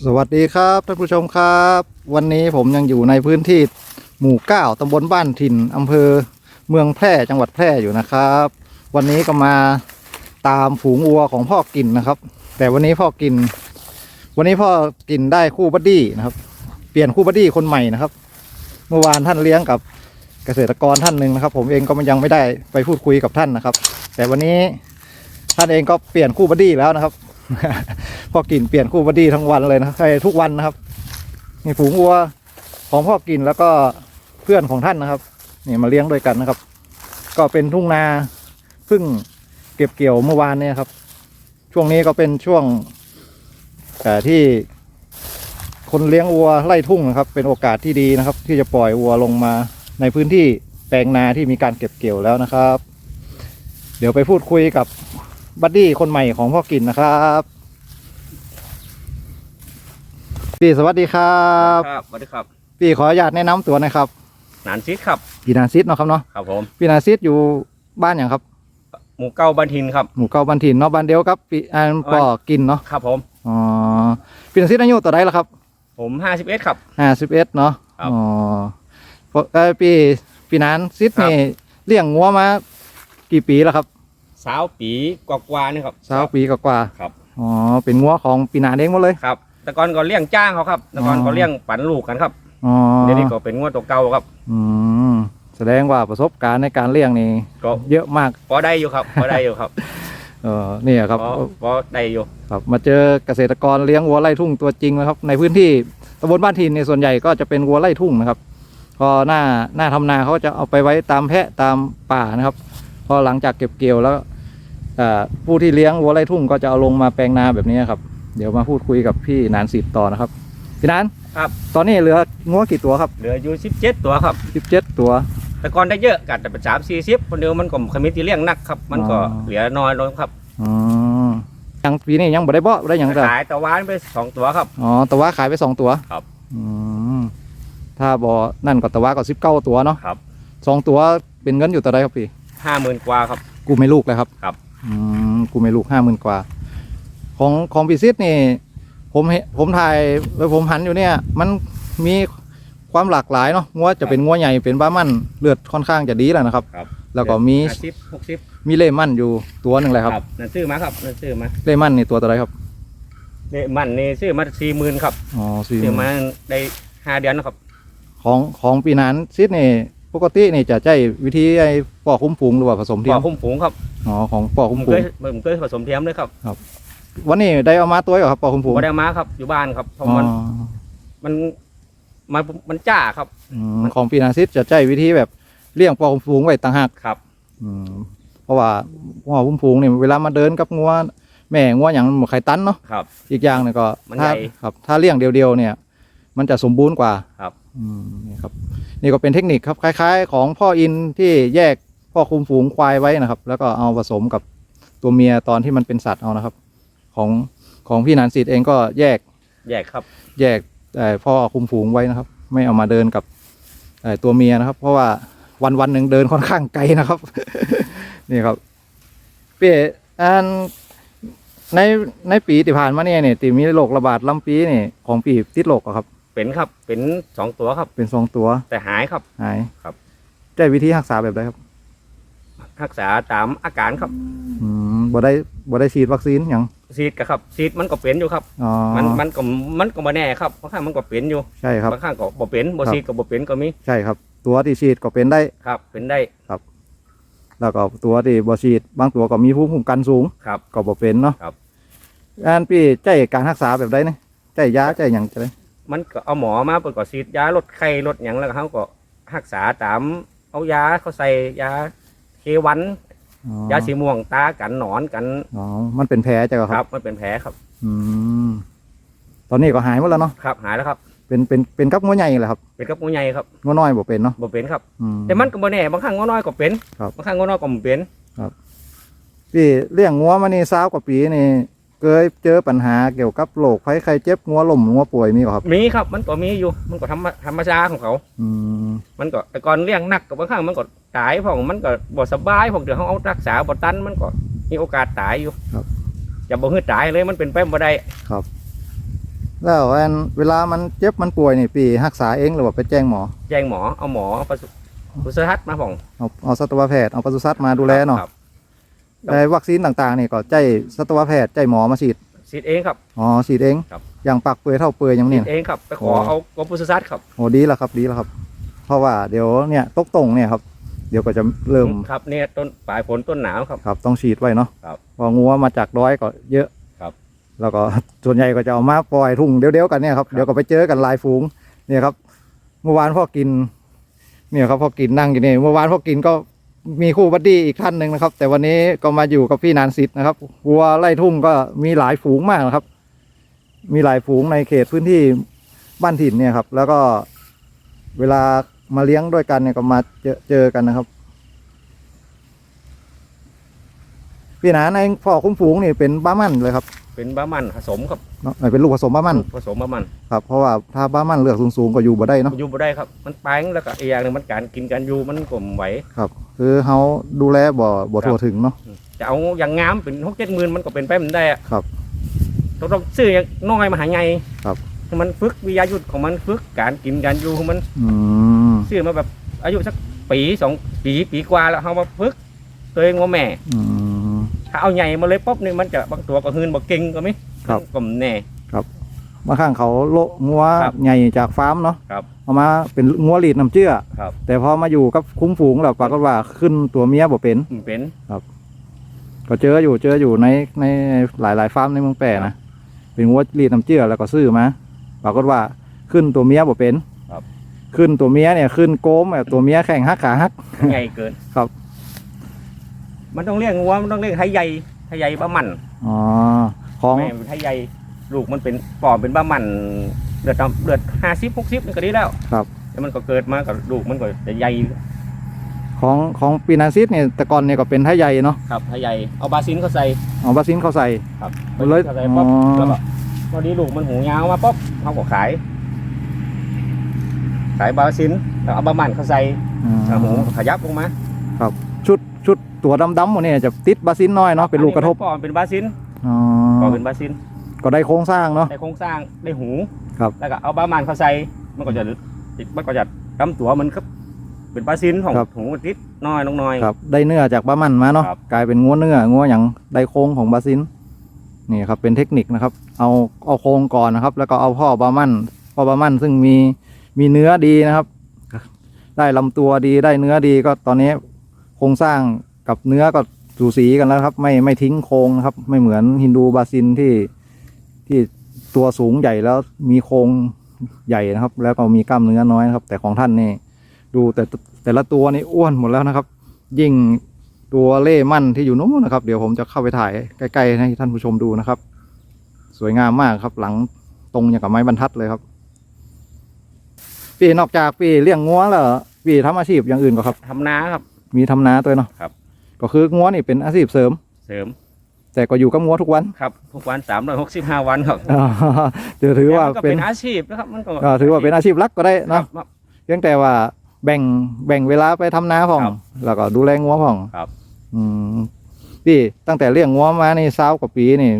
สวัสดีครับท่านผู้ชมครับ วันนี้ผมยังอยู่ในพื้นที่หมู่เก้าตำบลบ้านถิ่นอำเภอเมืองแพร่จังหวัดแพร่อยู่นะครับ วันนี้ก็มาตามฝูงวัวของพ่อกินนะครับ แต่วันนี้พ่อกิน วันนี้พ่อกินได้คู่บัดดี้นะครับ เปลี่ยนคู่บัดดี้คนใหม่นะครับ เมื่อวานท่านเลี้ยงกับเกษตรกรท่านหนึ่งนะครับ ผมเองก็ยังไม่ได้ไปพูดคุยกับท่านนะครับ แต่วันนี้ท่านเองก็เปลี่ยนคู่บัดดี้แล้วนะครับ พ่อกินเปลี่ยนคู่บัดดี้ทั้งวันเลยนะครทุกวันนะครับนี่ฝูงวัวของพ่อกินแล้วก็เพื่อนของท่านนะครับนี่มาเลี้ยงด้วยกันนะครับ ก็เป็นทุ่งนาเพิ่งเก็บเกี่ยวเมื่อวานเนี่ยครับ ช่วงนี้ก็เป็นช่วงแต่ที่คนเลี้ยงวัวไล่ทุ่งนะครับ เป็นโอกาสที่ดีนะครับ ที่จะปล่อยวัวลงมาในพื้นที่แปลงนาที่มีการเก็บเกี่ยวแล้วนะครับ เดี๋ยวไปพูดคุยกับ บัดดี้คนใหม่ของพ่อกินนะครับพี่สวัสดีครับครับสวัสดีครับพี่ขออนุญาตแนะนำตัวหนะครับหนานซิดครับพี่นาซิดเนาะครับเนาะครับผมพี่นาซิดอยู่บ้านอย่างครับ หมู่เก้าบันทินครับหมู่เก่าบ้านถิ่นเนาะบ้านเดียวกับพี่อันปอกินเนาะครับผมอ๋อพี่นาซิดอายุตัวใดล่ะครับ ผมห้าสิบเอ็ดครับห้าสิบเอ็ดเนาะครับอ๋อเพราะเอ่อพี่พี่นานซิดครับนี่เลี้ยงงัวมา กี่ปีแล้วครับ สาวปีกว่าๆนี่ครับ สาวปีกว่าครับๆอ๋อ เป็นงัวของพี่นานเองหมดเลย ครับ แต่ก่อนก็เลี้ยงจ้างเขาครับ แต่ก่อนอ๋อก็เลี้ยงปันลูกกันครับ อ๋อเดี๋ยวนี้ก็เป็นงวดตัวเก่าครับ อืม แสดงว่าประสบการณ์ในการเลี้ยงนี่ก็เยอะมาก พอได้อยู่ครับ พอได้อยู่ครับ เออเนี่ยครับพอพอได้อยู่ ครับ มาเจอเกษตรกรเลี้ยงวัวไร่ทุ่งตัวจริงนะครับ ในพื้นที่ตำบลบ้านทินในยส่วนใหญ่ก็จะเป็นวัวไร่ทุ่งนะครับ พอหน้าหน้าทำนาเขาจะเอาไปไว้ตามแพะตามป่านะครับ พอหลังจากเก็บเกี่ยวแล้วเอ่อ ผู้ที่เลี้ยงวัวไร่ทุ่งก็จะเอาลงมาแปลงนาแบบนี้ครับ เดี๋ยวมาพูดคุยกับพี่นานสิทธิ์ต่อนะครับพี่นานครับ ตอนนี้เหลืองัวกี่ตัวครับเหลืออยู่สิบเจ็ดตัวครับ สิบเจ็ดตัว แต่ก่อนได้เยอะกัดแต่เป็นสามสี่สิบคนเดียวมันก็ขมิตที่เลี้ยงนักครับ มันก็อ๋อ เหลือน้อยลงครับอ๋อยังปีนี้ยังบ่ได้เบาะได้หยังจ้ะขายตะวันไปสองตัวครับ อ๋อตะวะขายไปสองตัวครับอืมถ้าบอนั่นก็ตะวะก็สิบเก้าตัวเนาะครับ สองตัวเป็นเงินอยู่ตัวใดครับพี่ห้าหมื่นกว่าครับ กูไม่ลูกเลยครับครับ อืมกูไม่ลูกห้าหมื่นกว่า ของของพิซิตนี่ ผมเห็นผมถ่ายแล้วผมหันอยู่เนี่ย มันมีความหลากหลายเนาะงัวจะเป็นงัวใหญ่เป็นบ้ามันเลือดค่อนข้างจะดีแล้วนะครับ ครับแล้วก็มีห้าสิบหกสิบมีเล่มันอยู่ตัวหนึ่งเลยครับ นั่นซื้อมาครับนั่นซื้อมาเล่มันนี่ตัวตัวใดครับนี่มันนี่ซื้อมาสี่หมื่นครับอ๋อสี่ซื้อมาได้ห้าเดือนนะครับ ของของปีนั้นซิดนี่ ปกตินี่จะใช้วิธีไอ้ปอกคุ้มฝูงหรือว่าผสมปเทียอมคุ้มฝูงครับอ๋อของปอกผคุ้มมเคฝูงยผมเคยผสมเทียมเลยครับวันนี้ได้เอามาตัวเหรอครับปอกคุ้มฝูงบ่ได้มาครับอยู่บ้านครับเพราะอ๋อมันมันมันมันจ้าครับอืมของปีนาซิสจะใช้วิธีแบบเลี้ยงปอกคุ้มฝูงไว้ต่างหากครับ อืมเพราะว่าหัวคุ้มฝูงเนี่ยเวลามาเดินกับงัวแม่งัวอย่างมันบ่ไข่ตันเนาะครับ อีกอย่างเนี่ยก็มันถ้าใหญ่ครับถ้าเลี้ยงเดียวๆเนี่ย มันจะสมบูรณ์กว่า ครับอืม นี่ครับ นี่ก็เป็นเทคนิคครับคล้าย ๆ ของพ่ออินที่แยกพ่อคุมฝูงควายไว้นะครับ แล้วก็เอาผสมกับตัวเมียตอนที่มันเป็นสัตว์เอานะครับ ของของพี่นันสิทธิ์เองก็แยกแยกครับ แยกเอ่อพ่อคุมฝูงไว้นะครับ ไม่เอามาเดินกับเอ่อตัวเมียนะครับ เพราะว่าวันวันๆหนึ่งเดินค่อนข้างไกลนะครับ นี่ครับพี่เอ๋อันในในปีที่ผ่านมาเนี่ยเนี่ยที่มีโรคระบาดลำปีนี่ของปีติดโรคอะครับ เป็นครับ เป็นสองตัวครับ เป็นสองตัว แต่หายครับ หายครับใช้วิธีรักษาแบบใดครับ รักษาตามอาการครับอืมบ่ได้บ่ได้ฉีดวัคซีนหยังซีดก็ครับซีดมันก็เป็นอยู่ครับ อ๋อมันมันก็มันก็บ่แน่ครับบางครั้งมันก็เป็นอยู่ใช่ครับ บางครั้งก็บ่เป็นบ่ซีดก็บ่เป็นก็มีใช่ครับ ตัวที่ฉีดก็เป็นได้ ครับ เป็นได้แล้วก็ตัวที่บ่ฉีดบางตัวก็มีภูมิคุ้มกันสูง ครับ ก็บ่เป็นเนาะครับอันพี่ใจการรักษาแบบใดนี่ใจยาใจหยังจะได้ มันก็เอาหมอมาเปิดก็ฉีดยาลดไข้ลดหยังแล้วก็เขาก็รักษาตาม เอายาเขาใส่ยาเควัน อ๋อยาสีม่วงตากันหนอนกันอ๋อ มันเป็นแผลจ้ะคครัรับบ มันเป็นแผลครับอืม ตอนนี้ก็หายหมดแล้วเนาะ ครับหายแล้วครับ เป็น เป็น เป็นกับงัวใหญ่แหละครับเป็นกับงูใหญ่ครับงัวน้อยบ่เป็นเนาะบ่เป็นครับ อืมแต่มันก็บ่แน่บางครั้งงูน้อยก็เป็นครับ บางครั้งงูน้อยก็บ่เป็น พี่เลี้ยงงัวมานี่20กว่าปีนี่ เคยเจอปัญหาเกี่ยวกับโรคภัยไข้เจ็บงัวล้มงัวป่วยมีบ่ครับ มีครับมันก็มีอยู่มันก็ธรรมธรรมชาติของเขา อืมมันก็แต่ก่อนเลี้ยงหนักกับบางครั้งมันก็ตายเพราะมันก็บ่สบายพวกเดี๋ยวเขาเอารักษาบ่ตันมันก็มีโอกาสตายอยู่ครับจะบ่ฮือตายเลยมันเป็นไปบ่ได้พแล้วอันเวลามันเจ็บมันป่วยนี่ปีรักษาเองหรือว่าไปแจ้งหมอ แจ้งหมอเอาหมอเอาปศุปศุสัตว์มาผ่องเอาเอาสัตวแพทย์เอาปศุสัตว์มาดูแลเนาะครับ แต่วัคซีนต่างๆนี่ก็ใจสัตวแพทย์ใจหมอมาฉีดฉีดเองครับ อ๋อฉีดเองครับ อย่างปักเปื่อยเท่าเปื่อยอย่างฉีนี้ดเองครับ ไปขอโอ้เอากรมปศุสัตว์ครับโอ้ดีแล้วครับดีแล้วครับ เพราะว่าเดี๋ยวเนี่ยตกตรงเนี่ยครับ เดี๋ยวก็จะเริ่มครับเนี่ยต้นปลายฝนต้นหนาวครับ ครับต้องฉีดไว้เนาะครับพองัวมาจากร้อยก็เยอะครับแล้วก็ ส่วนใหญ่ก็จะเอามาปล่อยทุ่งเดียวๆกันเนี่ยครับครับ เดี๋ยวก็ไปเจอกันหลายฝูงเนี่ยครับ เมื่อวานพ่อกิน เนี่ยครับพ่อกินนั่งอยู่นี่เมื่อวานพ่อกินก็ มีคู่บัดดี้อีกท่านหนึ่งนะครับ แต่วันนี้ก็มาอยู่กับพี่นานสิทธ์นะครับวัวไล่ทุ่งก็มีหลายฝูงมากนะครับ มีหลายฝูงในเขตพื้นที่บ้านถิ่นเนี่ยครับ แล้วก็เวลามาเลี้ยงด้วยกันเนี่ยก็มาเจอเจอกันนะครับ พี่หนาในพ่อคุ้มฝูงนี่เป็นบ้ามั่นเลยครับ เป็นบ้ามันผสมครับเนาะเป็นลูกผสมบ้ามั่นผสมบ้ามันครับ เพราะว่าถ้าบ้ามั่นเลือกสูงๆก็อยู่บ่ได้เนาะอยู่บ่ได้ครับ มันแป้งแล้วก็อีกอย่างหนึงมันการกินการอยู่มันก็มไหวครับ คือเขาดูแลบ่บ่ทั่วถึงเนาะจะเอาอย่างงามเป็นหกเจ็ดหมื่นมันก็เป็นไปมันได้อะครับต้องต้องซื้ออย่างน้อยมาหาไงครับให้มันฝึกวิทยายุทธของมันฝึกการกินการอยู่ของมันอืมซื้อมาแบบอายุสักปีสองปีปีกว่าแล้วเอามาฝึกตัวเองว่าแม่อืม ถ้าเอาใหญ่มาเลยป๊บนี่มันจะบางตัวก็หืนบ่เก่งก็มิครับ ก็มแน่ บางครั้งเขาโละงัวครับใหญ่จากฟาร์มเนาะครับเอามาเป็นงัวหลีดน้ำเชื่อครับ แต่พอมาอยู่กับคุ้มฝูงแล้วปรากฏว่าขึ้นตัวเมียบ่เป็น มันเป็น ก็เจออยู่เจออยู่ในในหลายหลายๆฟาร์มในเมืองแปรนะ เป็นงัวหลีดน้ำเชื่อแล้วก็ซื้อมาปรากฏว่าขึ้นตัวเมียบ่เป็นครับ ขึ้นตัวเมียเนี่ยขึ้นโกมแบบตัวเมียแข่งฮักขาฮัก ใหญ่เกินครับ มันต้องเลี้ยงวัวมันต้องเลี้ยงไทยใหญ่ไทยใหญ่บ้ามันอ๋อของแม่เป็นไทยใหญ่ลูกมันเป็นปอมเป็นบ้ามันเลือดต่ำเลือดห้าสิบหกสิบนี่ก็ดีแล้วครับแล้วมันก็เกิดมากับลูกมันก็จะใหญ่ของของปีนาซิสเนี่ยแต่ก่อนเนี่ยก็เป็นไทยใหญ่เนาะครับไทยใหญ่เอาบาซินเขาใส่เอาบาซินเขาใส่ครับเอาเลยเขาใส่ป๊อปอ๋อแล้วก็พอดีลูกมันหูยาวมาป๊อปเขาก็ขาย ขายบาซินแล้วเอาบามันเขาใส่อืมแล้วหูขยับลงมาชุดชุด ตัวดำๆหมดเนี่ยจะติดบาซินน้อยเนาะเป็นลูกกระทบปอมเป็นบาซินอ๋อปอมเป็นบาซินก็ได้โครงสร้างเนาะได้โครงสร้างได้หูครับแล้วก็เอาบามันเขาใส่มันก็จะมันก็จะลำตัวมันครับเป็นบาซินของหูมันติดน้อยลงน้อยครับได้เนื้อจากบามันมาเนาะครับกลายเป็นงัวเนื้องัวอย่างได้โครงของบาซินนี่ครับเป็นเทคนิคนะครับ เอาเอาโครงก่อนนะครับ แล้วก็เอาพ่อบามันพ่อบามันซึ่งมีมีเนื้อดีนะครับ ได้ลำตัวดีได้เนื้อดีก็ตอนนี้โครงสร้าง กับเนื้อก็สูสีกันแล้วครับ ไม่ไม่ทิ้งโครงนะครับ ไม่เหมือนฮินดูบาซินที่ที่ตัวสูงใหญ่แล้วมีโครงใหญ่นะครับ แล้วก็มีกล้ามเนื้อน้อยนะครับ แต่ของท่านนี่ดูแต่แต่ละตัวนี่อ้วนหมดแล้วนะครับ ยิ่งตัวเล่มั่นที่อยู่นู้นนะครับ เดี๋ยวผมจะเข้าไปถ่ายใกล้ๆให้ท่านผู้ชมดูนะครับ สวยงามมากครับ หลังตรงอย่างกับไม้บรรทัดเลยครับปีนอกจากปีเลี้ยงงัวแล้วปีทำอาชีพอย่างอื่นก็ครับทำนาครับ มีทำนาตัวเนาะครับ ก็คืองัวนี่เป็นอาชีพเสริม เสริม แต่ก็อยู่กับงัวทุกวันครับทุกวันสามร้อยหกสิบห้าวันครับถือถือว่าแล้วมันก็เป็เป็นนอาชีพนะครับมันก็ก็ถือว่าเป็นอาชีพหลักก็ได้ครัเนาะบเพียงแต่ว่าแบ่งแบ่งเวลาไปทำนาพ่อง ครับแล้วก็ดูแลงัวพ่องครับ อืมพี่ตั้งแต่เลี้ยงงัวมานี่เศร้ากว่าปีนี่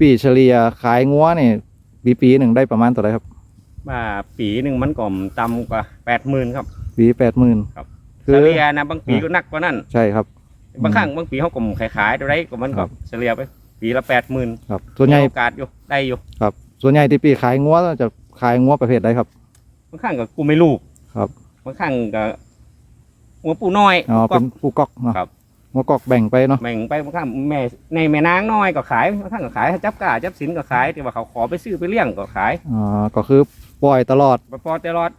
ปีเฉลี่ยขายงัวนี่ ปีปีหนึ่งได้ประมาณเท่าไหรครับว่าปีหนึ่งมันก็ต่ำกว่าแปดหมื่นครับ ปีแปดหมื่นครับคืเฉอลี่ยนะบางปีก็หนักกว่านั้น ใช่ครับ บางครั้งบางปีเขาก็ขายขายๆได้ก็มันครัก็บเฉลี่ยไปปีละแปดหมื่นครับ ส่วนใหญ่โอกาสอยู่ได้อยู่ครับ ส่วนใหญ่ที่ปีขายงัวจะขายงัวประเภทใดครับบางครั้งก็กูไม่ลูกครับบางครั้งก็หัวปูน้อยอ๋อก็เป็นผู้กอกเนาะครับงัวกอกแบ่งไปเนาะแบ่งไปบางครั้งแม่ในแม่นางน้อยก็ขายบางครั้งก็ขายจับกล้าจับสินก็ขายแต่ว่าเขาขอไปซื้อไปเลี้ยงก็ขายอ๋อก็คือปล่อยตลอดไปพอตลอด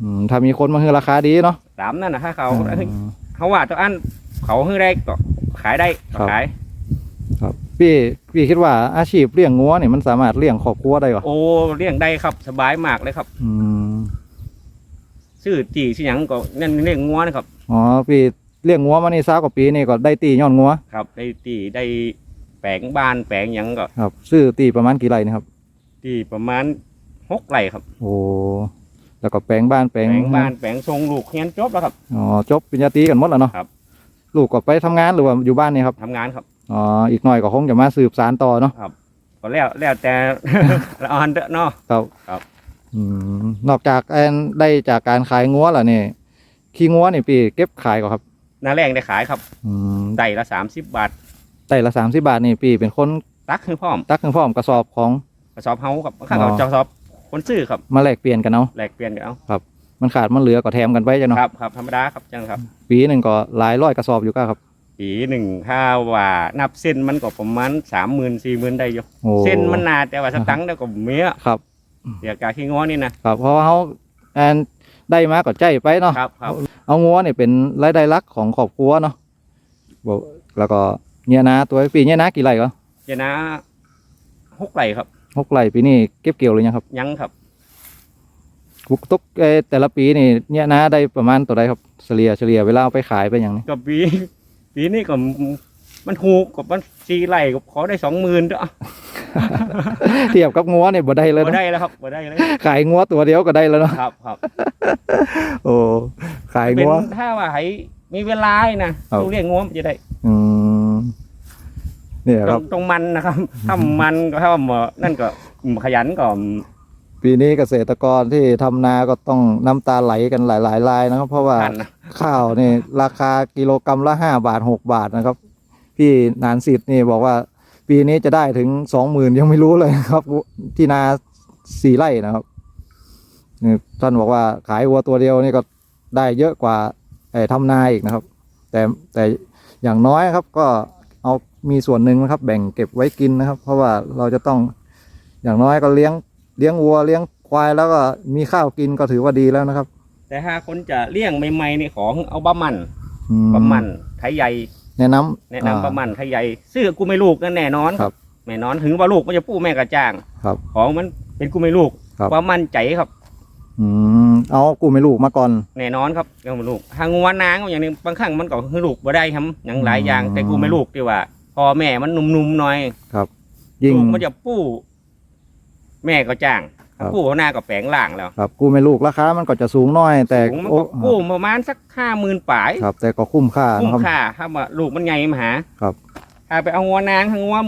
อืมถ้ามีคนมาให้ราคาดีเนาะตามนั่นนะถ้าเขาอืมเขาว่าตัวอัน เขาให้ได้ก็ขายได้ก็ครับขายครับพี่พี่คิดว่าอาชีพเลี้ยงงัวเนี่ยมันสามารถเลี้ยงครอบครัวได้ปะโอ้เลี้ยงได้ครับ สบายมากเลยครับ อืมซื้อจีสิหยังก็นั่นเลี้ยงงัวนะครับอ๋อพี่เลี้ยงงัวมานี่ซากว่าปีนี่ก็ได้ตีย้อนงัวครับ ได้ตีได้แปลงบ้านแปลงหยังก็ครับซื้อตีประมาณกี่ไร่นะครับ ตีประมาณหกไร่ครับโอ้แล้วก็แปลงบ้านแปลแปงลงบ้านแปลงทรงลูกเฮียนจบแล้วครับอ๋อจบปริญญาตรีกันหมดแล้วเนาะครับ ลูกก็ไปทำงานหรือว่าอยู่บ้านนี่ครับทำงานครับ อ๋ออีกหน่อยก็คงจะมาสืบสารต่อเนาะครับก็แล้วแล้วแต่ ละออนเด้อเนาะ ครับครับ อืมนอกจากแอนได้จากการขายงัวแล้วนี่ขี้งัวนี่พี่เก็บขายก่อนครับ หน้าแรงได้ขายครับอืมได้ละสามสิบบาท แต่ละสามสิบาทนี่พี่เป็นคนตักคือพร้อมตักขึ้นพร้อมกระสอบของ กระสอบเฮาครับข้างอ๋เราอกระสอบคนซื้อครับมาแลกเปลี่ยนกันเอาแลกเปลี่ยนกันเอา มันขาดมันเหลือก็แถมกันไปจ้ะเนาะครับครับธรรมดาครับจังครับ ปีหนึ่งก็หลายร้อยกระสอบอยู่ก็ครับ ปีหนึ่งถ้าว่านับเส้นมันก็ประมาณสามหมื่นสี่หมื่นได้อยู่โอ้ เส้นมันหนาแต่ว่าสตังค์แล้วก็เมียครับเดี๋ยวกาขี้ง้อนี่นะครับเพราะว่าเขาแอนได้มาก็ใจไปเนาะ ครับครับ เอางัวเนี่ยเป็นรายได้หลักของครอบครัวเนาะบอกแล้วก็เนี่ยนะตัวปีเนี่ยนะกี่ไร่ก็เจนะหกไหลครับหกไร่ปีนี้เก็บเกี่ยวหรือยังครับ ยังครับ ทุกทุกเอ่อแต่ละปีนี่เนี่ยนะได้ประมาณตัวใดครับเฉลี่ยเฉลี่ยเวลาเอาไปขายไปอย่างนี้ก็ปีปีนี้ก็มันถูกกับมันสี่ไหลก็ขอได้สองหมื่นด้วยเทียบกับงัวเนี่ยบ่ได้เลยบ่นะได้แล้วครับบ่ได้เลยขายงัวตัวเดียวก็ได้แล้วเนาะครับครับโอ้ขายเป็นงัวถ้าว่าให้มีเวลานะครับลูกเลี้ยงง้วมันจะได้ อืมเนี่ยตครรังบตรงมันนะครับถ้ามันก็ถ้าว่าหมอนั่นก็ขยันก็ ปีนี้เกษตรกรที่ทำนาก็ต้องน้ำตาไหลกันหลายๆรายนะครับ เพราะว่าทันนะข้าวนี่ราคากิโลกรรัมละห้าบาทหกบาทนะครับ พี่นานสิทธิ์นี่บอกว่า ปีนี้จะได้ถึงสองหมื่นยังไม่รู้เลยครับ ที่นาสี่ไร่นะครับนี่ท่านบอกว่าขายวัวตัวเดียวนี่ก็ได้เยอะกว่าไอ้ทำนาอีกนะครับ แต่แต่อย่างน้อยครับก็เอามีส่วนหนึ่งนะครับ แบ่งเก็บไว้กินนะครับ เพราะว่าเราจะต้องอย่างน้อยก็เลี้ยง เลี้ยงวัวเลี้ยงควายแล้วก็มีข้าวกินก็ถือว่าดีแล้วนะครับ แต่ถ้าคนจะเลี้ยงใหม่ๆนี่ของเอาบะมันอืบะมันไทยใหญ่ แนะนำแนะนำอ่าบะมันไทยใหญ่ซื้อกูไม่ลูกนั่นแน่นอนครับแน่นอนถึงว่าลูกมันจะปู้แม่กระจ้าง ครับ ของมันเป็นกูไม่ลูกครับ ความมั่นใจครับ อืมเอากูไม่ลูกมาก่อน แน่นอนครับกูไม่ลูกถ้างัวนางอย่างหนึงบางครั้งมันก็คือลูกบ่ได้ทำอย่างหลายอย่างอืม แต่กูไม่ลูกที่ว่าพ่อแม่มันหนุ่มๆหน่อย ยิ่ง ลูกมันจะปู้ แม่ก็จ้างครับปู้หน้าก็แปลงล่างแล้วครับกูไม่ลูกราคามันก็จะสูงหน้อยแต่สูงมันโอ้ก็กู้ประมาณสักห้าหมื่นปลายครับ แต่ก็คุ้มค่าคุ้มนะครับ ค่าถ้าว่าลูกมันใหญ่มาหาครับ ถ้าไปเอางัวนางถ้างัว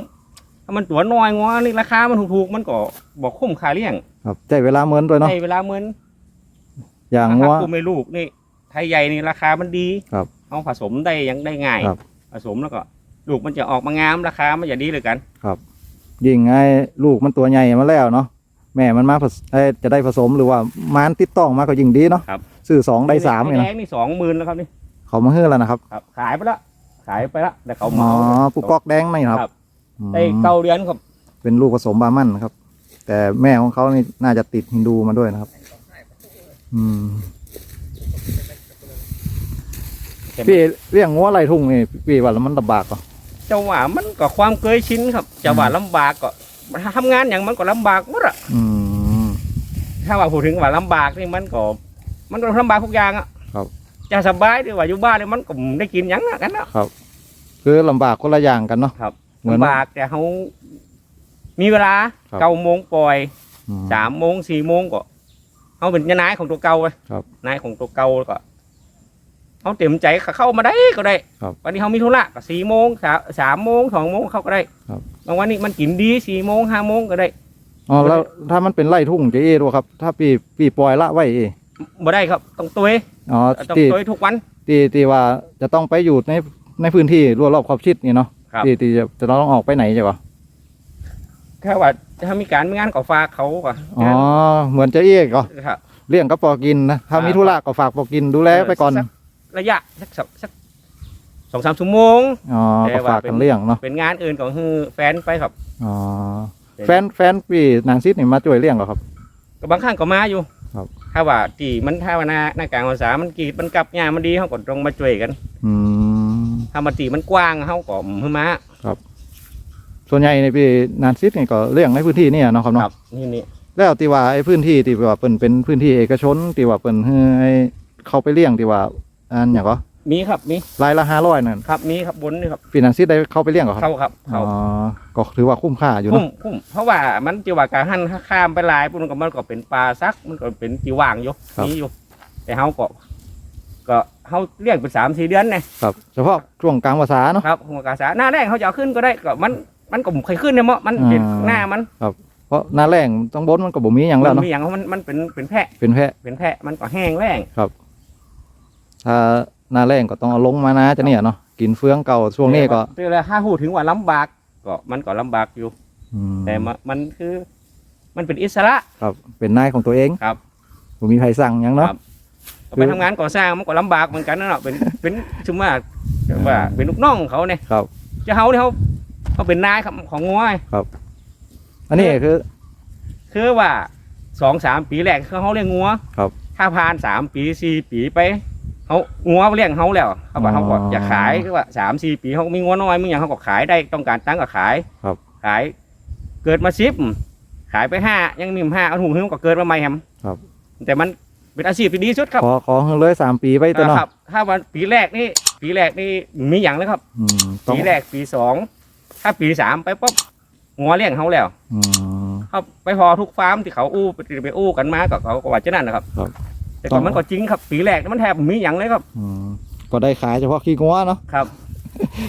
ถ้ามันตัวน้อยงัวนี่ราคามันถูกๆมันก็บอกคุ้มค่าเลี้ยงครับใจเวลาเหมือนด้วยเนาะในเวลาเหมือนอย่างถ้าว่า กูไม่ลูกนี่ไทยใหญ่นี่ราคามันดีครับเอาผสมได้ยังได้ง่าย ครับผสมแล้วก็ ลูกมันจะออกมางามราคามันจะดีเลยกัน ยิ่งไอ้ลูกมันตัวใหญ่มาแล้วเนาะแม่มันมาผสเอ้ยจะได้ผสมหรือว่ามานติดต้องมาก็ยิ่งดีเนาะครับ ซื้อสองได้สามไอ้เนี่ยแดนะงนี่สองหมื่นแล้วครับนี่เขามาเฮือแล้วนะครับครับ ขายไปละขายไปละแต่เขาอ๋อเมาปูกอกแดงไหมครับครับอืมได้เก้าเดือนครับเป็นลูกผสมบาร์มันครับ แต่แม่ของเขานี่น่าจะติดฮินดูมาด้วยนะครับ อืมพี่เลี้ยงงัวไรทุ่งนี่พี่ว่าแล้วมันลำบากเหรอ จะว่ามันก็ความเคยชินครับ จะว่าลำบากก็ทำงานอย่างมันก็ลำบากหมดอะอืม ถ้าว่าพูดถึงว่าลำบากนี่มันก็ มันก็ลำบากทุกอย่างอะครับ จะสบายดีกว่าอยู่บ้านนี่มันก็ได้กินหยังอะกันนะคือลำบากคนละอย่างกันเนาะครับ เหมือน ลำบากแต่เขามีเวลาครับ เก้าโมงปล่อยอืม สามโมงสี่โมงก็เขาเป็นนายของตัวเก่าเลยครับ นายของตัวเก่าก็ เขาเต็มใจเข้ามาได้ก็ได้ ครับวันนี้เขามีธุระก็สี่โมงสามสามโมงสองโมงเขาก็ได้ครับ บางวันนี้มันกินดีสี่โมงห้าโมงก็ได้ อ๋อแล้วถ้ามันเป็นไร่ทุ่งจะเอดูครับ ถ้าปีปีปล่อยละไว้เอบ่ได้ครับต้องตัวอ๋อต้องที่ตัวทุกวันที่ที่ว่าจะต้องไปอยู่ในในพื้นที่รั้วรอบขอบชิดนี่เนาะครับที่ที่จะจะต้องออกไปไหนใช่ปะแค่ว่าถ้ามีการมีงานก็ฝากเขาก็อ๋อเหมือนจะเอกเหรอครับ เลี้ยงก็ปอกินนะถ้ามีครับธุระก็ฝากปอกินดูแลไปก่อน สั ระยะสักสักสักสองสามชั่วโมง อ๋อแต่ก็ว่า ฝากเป็กันนเลี้ยงเนาะเป็นงานอื่นก็คือแฟนไปครับ อ๋อแฟนแฟนปีนางซิดนี่มาช่วยเลี้ยงเหรอครับ ก็บางครั้งก็มาอยู่ครับ ถ้าว่าตีมันถ้าว่าหน้าหน้ากลางภาษามันกรีดมันกลับหญ้ามันดีเขาก็ต้องมาช่วยกัน อืม ถ้ามาตีมันกว้างเขาก็มือมา ส่วนใหญ่ในปีนางซิดนี่ก็เลี้ยงในพื้นที่เนี่ยเนาะครับเนาะนี่นี่แล้วที่ว่าไอ้พื้นที่ที่ว่าเป็นเป็นพื้นที่เอกชนที่ว่าเป็นให้เขาไปเลี้ยงที่ว่า อันอย่างก็มีครับมีรายละห้าร้อยนั่นครับมีครับบนนี่ครับปีนันซิดได้เข้าไปเลี้ยงเหรอครับเข้าครับเข้าอ๋อก็ถือว่าคุ้มค่าอยู่คุ้เนาะมคุ้มเพราะว่ามันจีว่าการหันข้ามไปหลายปุ่นก็มันก็เป็นปลาซักมันก็เป็นจีว่างอยู่มีอยู่ แต่เขาก็ก็เขาเลี้ยงเป็นสามสี่เดือนไงครับ เฉพาะช่วงกลางภาษาเนาะ ครับหัวกาสาหน้าแรกเขาจะเอาขึ้นก็ได้ก็มันมันก็บ่เคยขึ้นเนี่ยเมาะมันเป็นอ่า หน้ามันเพราะหน้าแรงต้องบนมันก็บ่มีอย่างแล้วมันเนาะมีอย่างของมันมันเป็นเป็นแพะเป็นแพะเป็นแพะมันก็แห้งแล้ง ถ้าหน้าแรงก็ต้องเอาลงมานะจะเนี่ยเนาะกินเฟืองเก่าช่วงนี้ก็เจอแล้วถ้าพูดถึงว่าลำบากก็มันก็ลำบากอยู่ อืมแต่มันมันคือ มันเป็นอิสระ ครับเป็นนายของตัวเองครับบ่มีใครสั่งหยังเนาะ ครับไปทำงานก่อสร้างมันก็ลำบากเหมือนกันนะเนาะเป็นเป็นชุมว่าว่าเป็นลูกน้องเขาเนี่ยครับ จะเขาเนี่ยเขาเขาเป็นนายครับของงัวอันนี้คือ คือว่าสองสามปีแรกคือเขาเลี้ยงงัวครับ ถ้าผ่านสามปีสี่ปีไป เขางัวเลี้ยงเขาแล้วเขาบอกเขาก็อยากขายคือว่าสามสี่ปีเขามีงัวน้อยมึงอย่างเขาก็ขายได้ต้องการตังค์ก็ขายครับขาย เกิดมาสิบขายไปห้ายังมีห้าเอาถุงหึ้มก็เกิดมาใหม่แฮมครับ แต่มันเป็นอาชีพที่ดีสุดครับขอขอเลยสามปีไปตัวเนาะครับ ถ้าวันปีแรกนี่ปีแรกนี่มีอย่างเลยครับอืมต้องปีแรกปีสองถ้าปีสามไปปุ๊บงัวเลี้ยงเขาแล้วอืมเขาไปพอทุกฟาร์มที่เขาอู้ไปไปอู้กันมาก็เขาก็ว่าจะนั่นนะครับครับ แต่ก่อนมันก็จริงครับ ปีแรกมันแทบไม่มีอย่างเลยครับอืมก็ได้ขายเฉพาะขี้งัวเนาะครับ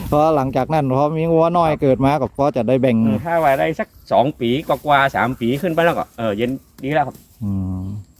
เพราะหลังจากนั้นพอมีงัวน้อยเกิดมาก็พอจะได้แบ่งเออถ้าว่าได้สักสองปีกว่าๆสามปีขึ้นไปแล้วก็เออเย็นดีแล้วครับ อืม